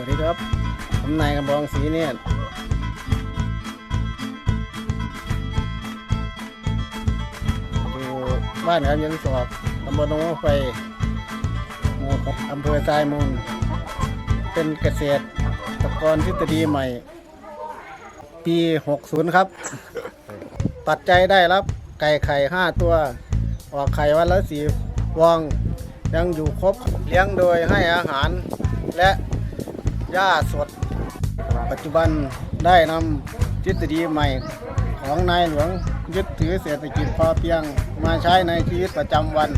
วัสดีครับ ผมนายกระบองสีเนี่ยอยู่บ้านเขายันสอบตำบลหนองไฟหมู่อำเภอทรายมูล เป็นเกษตรตะกรทฤษฎีใหม่ ปี 60 ครับ ปัจจัยได้รับไก่ไข่ 5 ตัว ออกไข่วันละสีฟองยังอยู่ครบเลี้ยงโดยให้อาหารและ หญ้าสด ปัจจุบันได้นำทฤษฎีใหม่ของนายหลวงยึดถือเศรษฐกิจพอเพียงมาใช้ในชีวิตประจำวัน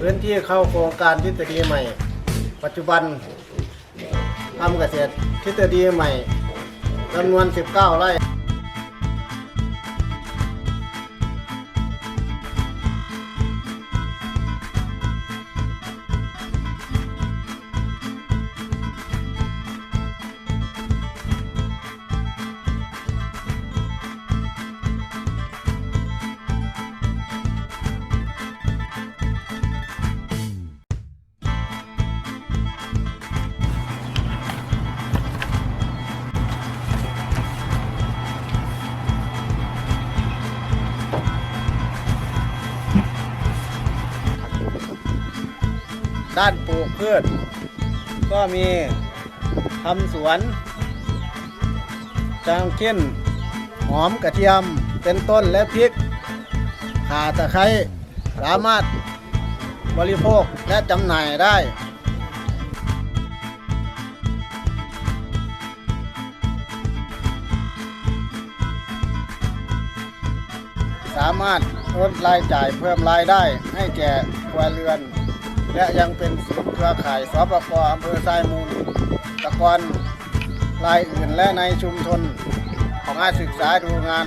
พื้นที่เข้าโครงการทฤษฎีใหม่ ปัจจุบันทำเกษตรทฤษฎีใหม่จำนวน 19 ไร่ ด้านปลูกพืช ก็มีทำสวนจางเช่นหอมกระเทียมเป็นต้นและพริกข่าตะไคร้สามารถบริโภคและจำหน่ายได้สามารถลดรายจ่ายเพิ่มรายได้ให้แก่ครัวเรือน และยังเป็นศูนย์เครือข่ายสปปอำเภอทรายมูล ตะกอนรายอื่นและในชุมชนของอาศึกษาดูงาน